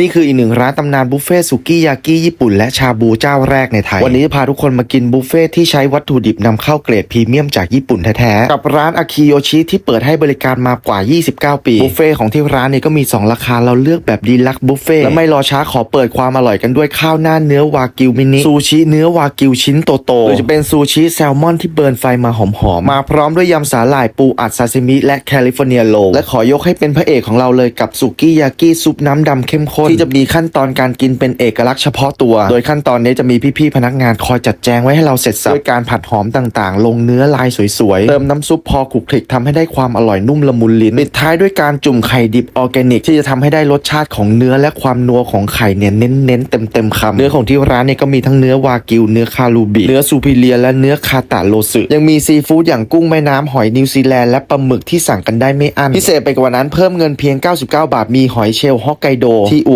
นี่คืออีกหนึ่งร้านตำนานบุฟเฟ่ต์สุกี้ยากิญี่ปุ่นและชาบูเจ้าแรกในไทย วันนี้จะพาทุกคนมากินบุฟเฟ่ต์ที่ใช้วัตถุดิบนำเข้าเกรดพรีเมียมจากญี่ปุ่นแท้ๆ กับร้านอาคิโยชิที่เปิดให้บริการมากว่า 29 ปี บุฟเฟ่ต์ของที่ร้านเนี่ยก็มี 2 ราคาเราเลือกแบบดีลักบุฟเฟ่ต์และไม่รอช้าขอเปิดความอร่อยกันด้วยข้าวหน้าเนื้อวากิวมินิซูชิเนื้อวากิวชิ้นโตๆหรือจะเป็นซูชิแซลมอนที่เบิร์นไฟมาหอมๆมาพร้อมด้วยยำสาหร่ายปูอัดซาซิมิและแคลิฟอร์เนียโลและขอยกให้เป็นพระเอกของเราเลยกับสุกี้ยากิซุปน้ำดำเข้มข้นที่จะมีขั้นตอนการกินเป็นเอกลักษณ์เฉพาะตัว โดยขั้นตอนนี้จะมีพี่ๆพนักงานคอยจัดแจงไว้ให้เราเสร็จสับด้วยการผัดหอมต่างๆ ลงเนื้อลายสวยๆ เติมน้ำซุปพอคลุกคลิกทำให้ได้ความอร่อยนุ่มละมุนลิ้นปิดท้ายด้วยการจุ่มไข่ดิบออร์แกนิก ที่จะทำให้ได้รสชาติของเนื้อและความนัวของไข่เนี่ยเน้นๆเต็มๆคำเนื้อของที่ร้านเนี่ยก็มีทั้งเนื้อวากิวเนื้อคารูบิเนื้อซูพิเลียและเนื้อคาตาโรสึยังมีซีฟู้ดอย่างกุ้งแม่น้ำหอยนิวซีแลนด์และปลาหมึกที่สั่งกันได้ไม่อั้นพิเศษไปกว่านั้นเพิ่มเงินเพียง 99 บาทมีหอยเชลล์ฮอกไกโดที่อ